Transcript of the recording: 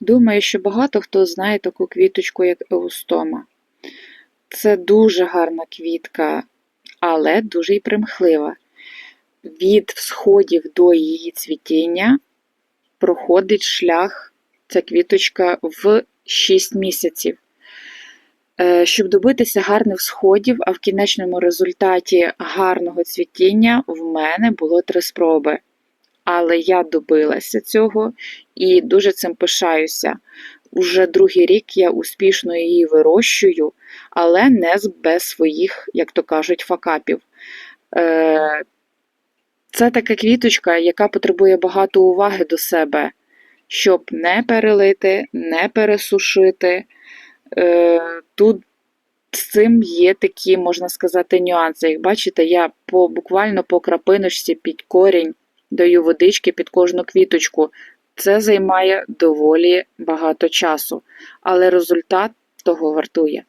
Думаю, що багато хто знає таку квіточку, як еустома. Це дуже гарна квітка, але дуже й примхлива. Від всходів до її цвітіння проходить шлях ця квіточка в 6 місяців. Е, Щоб добитися гарних всходів, а в кінечному результаті гарного цвітіння, в мене було три спроби. Але я добилася цього і дуже цим пишаюся. Уже другий рік я успішно її вирощую, але не без своїх, як то кажуть, факапів. Е, Це така квіточка, яка потребує багато уваги до себе, щоб не перелити, не пересушити. Е, Тут з цим є такі, можна сказати, нюанси. Як бачите, я по, буквально по крапиночці під корінь даю водички під кожну квіточку. Це займає доволі багато часу, але результат того вартує.